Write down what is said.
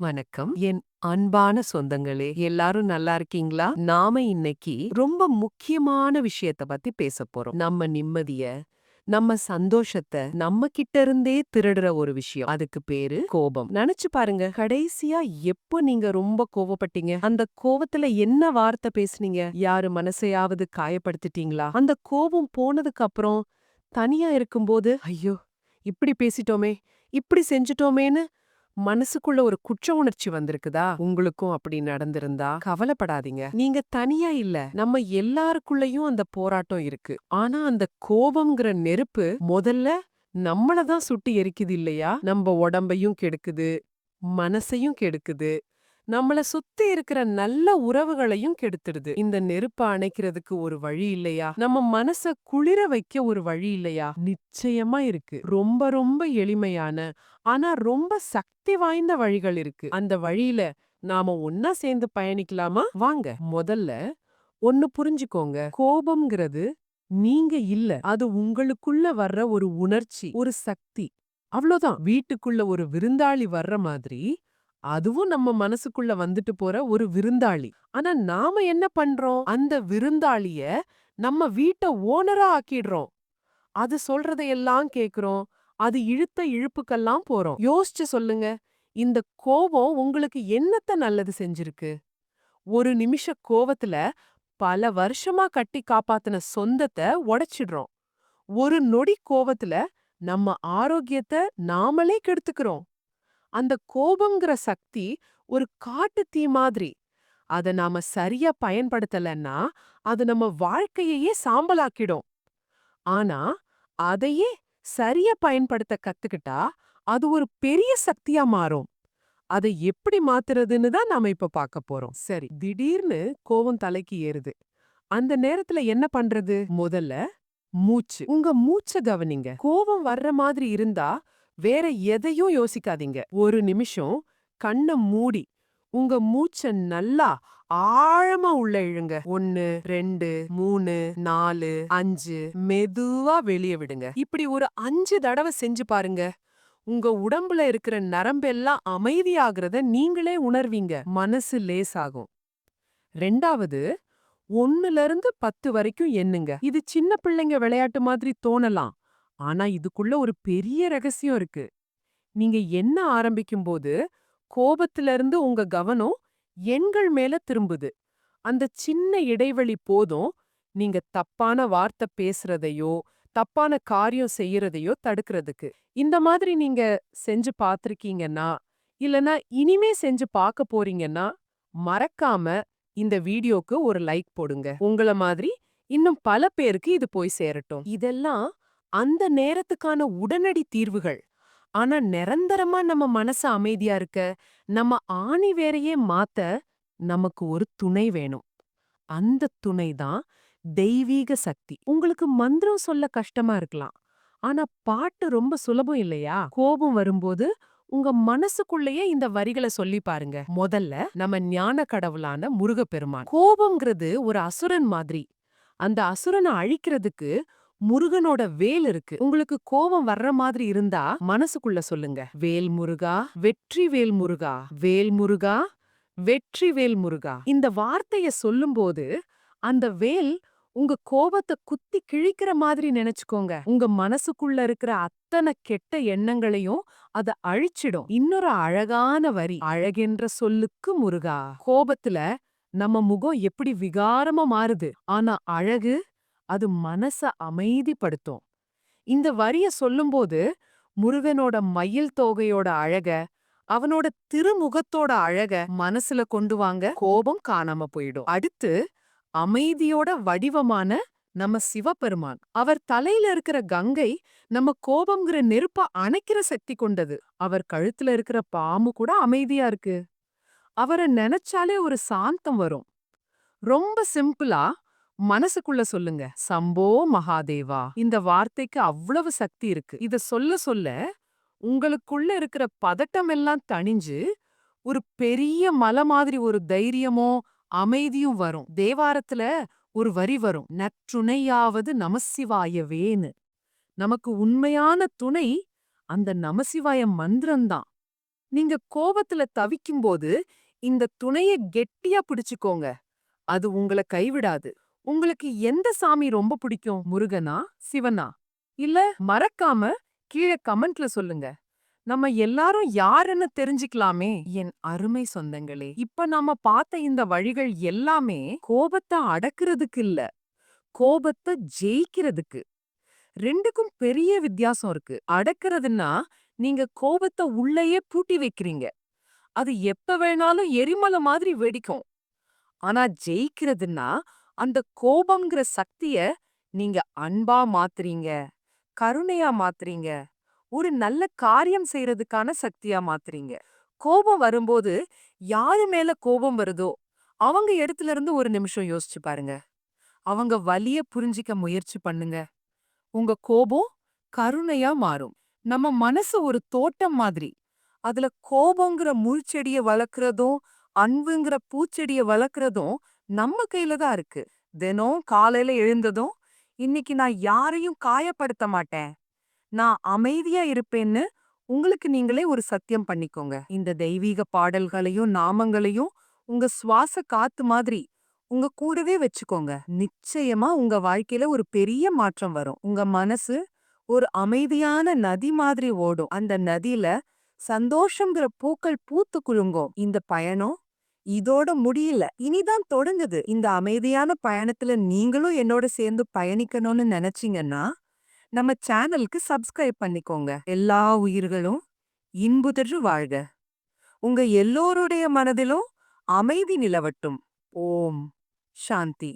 வணக்கம். என் அன்பான சொந்தங்களே எல்லாரும் நல்லா இருக்கீங்களா? நாம இன்னைக்கு ரொம்ப முக்கியமான விஷயத்த பத்தி பேச போறோம். நம்ம நிம்மதிய நம்ம சந்தோஷத்தை நம்ம கிட்ட இருந்தே திருடுற ஒரு விஷயம். அதுக்கு பேரு கோபம். நினைச்சு பாருங்க கடைசியா எப்போ நீங்க ரொம்ப கோவப்பட்டீங்க? அந்த கோவத்துல என்ன வார்த்தை பேசுனீங்க? யாரு மனசையாவது காயப்படுத்திட்டீங்களா? அந்த கோபம் போனதுக்கு அப்புறம் தனியா இருக்கும்போது ஐயோ இப்படி பேசிட்டோமே இப்படி செஞ்சுட்டோமேன்னு மனசுக்குள்ள ஒரு குற்ற உணர்ச்சி வந்திருக்குதா? உங்களுக்கும் அப்படி நடந்திருந்தா? கவலைப்படாதீங்க. நீங்க தனியா இல்ல. நம்ம எல்லாருக்குள்ளயும் அந்த போராட்டம் இருக்கு. ஆனா அந்த கோபம்ங்கிற நெருப்பு முதல்ல நம்மளதான் சுட்டு எரிக்குது இல்லையா? நம்ம உடம்பையும் கெடுக்குது மனசையும் கெடுக்குது. நம்மள சுத்தி இருக்கிற நல்ல உறவுகளையும் கெடுத்துடுது. இந்த நெருப்ப அணைக்கிறதுக்கு ஒரு வழி இல்லையா? நம்ம மனச குளிர வைக்க ஒரு வழி இல்லையா? நிச்சயமா இருக்கு. ரொம்ப ரொம்ப எளிமையான ஆனா ரொம்ப சக்தி வாய்ந்த வழிகள் இருக்கு. அந்த வழியில நாம ஒன்னா சேர்ந்து பயணிக்கலாமா? வாங்க. முதல்ல ஒன்னு புரிஞ்சுக்கோங்க. கோபம்ங்கிறது நீங்க இல்ல. அது உங்களுக்குள்ள வர்ற ஒரு உணர்ச்சி ஒரு சக்தி. அவ்வளோதான் வீட்டுக்குள்ள ஒரு விருந்தாளி வர்ற மாதிரி அதுவும் நம்ம மனசுக்குள்ள வந்துட்டு போற ஒரு விருந்தாளி. ஆனா நாம என்ன பண்றோம்? அந்த விருந்தாளிய நம்ம வீட்ட ஓனரா ஆக்கிடுறோம். அது சொல்றதையெல்லாம் கேக்குறோம். அது இழுத்த இழுப்புக்கெல்லாம் போறோம். யோசிச்சு சொல்லுங்க. இந்த கோபம் உங்களுக்கு என்னத்த நல்லது செஞ்சிருக்கு? ஒரு நிமிஷ கோவத்துல பல வருஷமா கட்டி காப்பாத்தின சொந்தத்தை உடைச்சிடுறோம். ஒரு நொடி கோவத்துல நம்ம ஆரோக்கியத்தை நாமளே கெடுத்துக்கிறோம். அந்த கோபங்கிற சக்தி ஒரு காட்டு தீ மாதிரி. அத நாம சரியா பயன்படுத்தலன்னா அது நம்ம வாழ்க்கையையே சாம்பலாக்கிடும். ஆனா அதையே சரியா பயன்படுத்த கத்துக்கிட்டா அது ஒரு பெரிய சக்தியா மாறும். அதை எப்படி மாத்துறதுன்னு தான் நாம இப்ப பார்க்க போறோம். சரி திடீர்னு கோவம் தலைக்கு ஏறுது. அந்த நேரத்துல என்ன பண்றது? முதல்ல மூச்சு. உங்க மூச்ச கவனிங்க. கோவம் வர்ற மாதிரி இருந்தா வேற எதையும் யோசிக்காதீங்க. ஒரு நிமிஷம் கண்ண மூடி உங்க மூச்ச நல்லா ஆழமா உள்ள இழுங்க. ஒன்னு ரெண்டு மூணு நாலு அஞ்சு மெதுவா வெளியே விடுங்க. இப்படி ஒரு அஞ்சு தடவை செஞ்சு பாருங்க. உங்க உடம்புல இருக்கிற நரம்பெல்லாம் அமைதியாகிறத நீங்களே உணர்வீங்க. மனசு லேசாகும். ரெண்டாவது ஒன்னுல இருந்து பத்து வரைக்கும் எண்ணுங்க. இது சின்ன பிள்ளைங்க விளையாட்டு மாதிரி தோணலாம். ஆனா இதுக்குள்ள ஒரு பெரிய ரகசியம் இருக்கு. நீங்க என்ன ஆரம்பிக்கும் போது கோபத்துல இருந்து உங்க கவனம் எண்கள் மேல திரும்புது. அந்த சின்ன இடைவெளி போதும் நீங்க தப்பான வார்த்தை பேசுறதையோ தப்பான காரியம் செய்யறதையோ தடுக்கிறதுக்கு. இந்த மாதிரி நீங்க செஞ்சு பார்த்துருக்கீங்கன்னா இல்லனா இனிமே செஞ்சு பார்க்க போறீங்கன்னா மறக்காம இந்த வீடியோக்கு ஒரு லைக் போடுங்க. உங்கள மாதிரி இன்னும் பல பேருக்கு இது போய் சேரட்டும். இதெல்லாம் அந்த நேரத்துக்கான உடனடி தீர்வுகள். ஆனா நிரந்தரமா நம்ம மனசு அமைதியா இருக்க நம்ம ஆணி வேறையே மாத்த நமக்கு ஒரு துணை வேணும். அந்த துணை தான் தெய்வீக சக்தி. உங்களுக்கு மந்திரம் சொல்ல கஷ்டமா இருக்கலாம். ஆனா பாட்டு ரொம்ப சுலபம் இல்லையா? கோபம் வரும்போது உங்க மனசுக்குள்ளேயே இந்த வரிகளை சொல்லி பாருங்க. முதல்ல நம்ம ஞான கடவுளான முருகப்பெருமான். கோபம்ங்கிறது ஒரு அசுரன் மாதிரி. அந்த அசுரனை அழிக்கிறதுக்கு முருகனோட வேல் இருக்கு. உங்களுக்கு கோபம் வர்ற மாதிரி இருந்தா மனசுக்குள்ள சொல்லுங்க. வேல் முருகா வெற்றி வேல் முருகா வேல் முருகா வெற்றி வேல் முருகா. இந்த வார்த்தைய சொல்லும்போது அந்த வேல் உங்க கோபத்தை குத்தி கிழிக்கிற மாதிரி நினைச்சுக்கோங்க. உங்க மனசுக்குள்ள இருக்கிற அத்தனை கெட்ட எண்ணங்களையும் அத அழிச்சிடும். இன்னொரு அழகான வரி அழகென்ற சொல்லுக்கு முருகா. கோபத்துல நம்ம முகம் எப்படி விகாரமா மாறுது. ஆனா அழகு அது மனச அமைதிப்படுத்தும். இந்த வரிய சொல்லும்போது முருகனோட மயில் தோகையோட அழக அவனோட திருமுகத்தோட அழக மனசுல கொண்டு வாங்க கோபம் காணாம போயிடும். அடுத்து அமைதியோட வடிவமான நம்ம சிவபெருமான். அவர் தலையில இருக்கிற கங்கை நம்ம கோபம்ங்கிற நெருப்ப அணைக்கிற சக்தி கொண்டது. அவர் கழுத்துல இருக்கிற பாம்பு கூட அமைதியா இருக்கு. அவரை நினைச்சாலே ஒரு சாந்தம் வரும். ரொம்ப சிம்பிளா மனசுக்குள்ள சொல்லுங்க சம்போ மகாதேவா இந்த வார்த்தைக்கு அவ்வளவு சக்தி இருக்கு. இத சொல்ல சொல்ல உங்களுக்குள்ள இருக்கிற பதட்டம் எல்லாம் தணிஞ்சு ஒரு பெரிய மலை மாதிரி ஒரு தைரியமோ அமைதியும் வரும். தேவாரத்துல ஒரு வரி வரும் நற்றுணையாவது நமசிவாயவேன்னு. நமக்கு உண்மையான துணை அந்த நமசிவாய மந்திரம்தான். நீங்க கோபத்துல தவிக்கும்போது இந்த துணைய கெட்டியா பிடிச்சுக்கோங்க. அது உங்கள கைவிடாது. உங்களுக்கு எந்த சாமி ரொம்ப பிடிக்கும்? முருகனா? சிவனா? இல்ல மறக்காம கீழே கமெண்ட்ல சொல்லுங்க. நம்ம எல்லாரும் யாருன்னு தெரிஞ்சுக்கலாமே. என் அருமை சொந்தங்களே இப்ப நாம பார்த்த இந்த வழிகள் எல்லாமே கோபத்தை அடக்குறதுக்கு இல்ல. கோபத்தை ஜெயிக்கிறதுக்கு. ரெண்டுக்கும் பெரிய வித்தியாசம் இருக்கு. அடக்குறதுன்னா நீங்க கோபத்தை உள்ளேயே பூட்டி வைக்கிறீங்க. அது எப்ப வேணாலும் எரிமலை மாதிரி வெடிக்கும். ஆனா ஜெயிக்கிறதுன்னா அந்த கோபம்ங்கிற சக்திய நீங்க அன்பா மாத்துறீங்க கருணையா மாத்துறீங்க ஒரு நல்ல காரியம் செய்யறதுக்கான சக்தியா மாத்துறீங்க. கோபம் வரும்போது யாரு மேல கோபம் வருதோ அவங்க இடத்துல இருந்து ஒரு நிமிஷம் யோசிச்சு பாருங்க. அவங்க வலிய புரிஞ்சிக்க முயற்சி பண்ணுங்க. உங்க கோபம் கருணையா மாறும். நம்ம மனசு ஒரு தோட்டம் மாதிரி. அதுல கோபங்கிற முள்செடிய வளர்க்கறதும் அன்புங்கிற பூச்செடிய வளர்க்குறதும் நம்ம கையில தான் இருக்கு. தினம் காலையில எழுந்ததும் இன்னைக்கு நான் யாரையும் காயப்படுத்த மாட்டேன். நான் அமைதியா இருப்பேன்னு உங்களுக்கு நீங்களே ஒரு சத்தியம் பண்ணிக்கோங்க. இந்த தெய்வீக பாடல்களையும் நாமங்களையும் உங்க சுவாச காத்து மாதிரி உங்க கூடவே வச்சுக்கோங்க. நிச்சயமா உங்க வாழ்க்கையில ஒரு பெரிய மாற்றம் வரும். உங்க மனசு ஒரு அமைதியான நதி மாதிரி ஓடும். அந்த நதியில சந்தோஷங்கிற பூக்கள் பூத்து குலுங்கும். இந்த பயணம் இதோட முடியல. இனிதான் தொடங்குது. இந்த அமைதியான பயணத்துல நீங்களும் என்னோட சேர்ந்து பயணிக்கணும்னு நினைச்சீங்கன்னா நம்ம சேனலுக்கு சப்ஸ்கிரைப் பண்ணிக்கோங்க. எல்லா உயிர்களும் இன்புதற்று வாழ்க. உங்க எல்லோருடைய மனதிலும் அமைதி நிலவட்டும். ஓம். சாந்தி.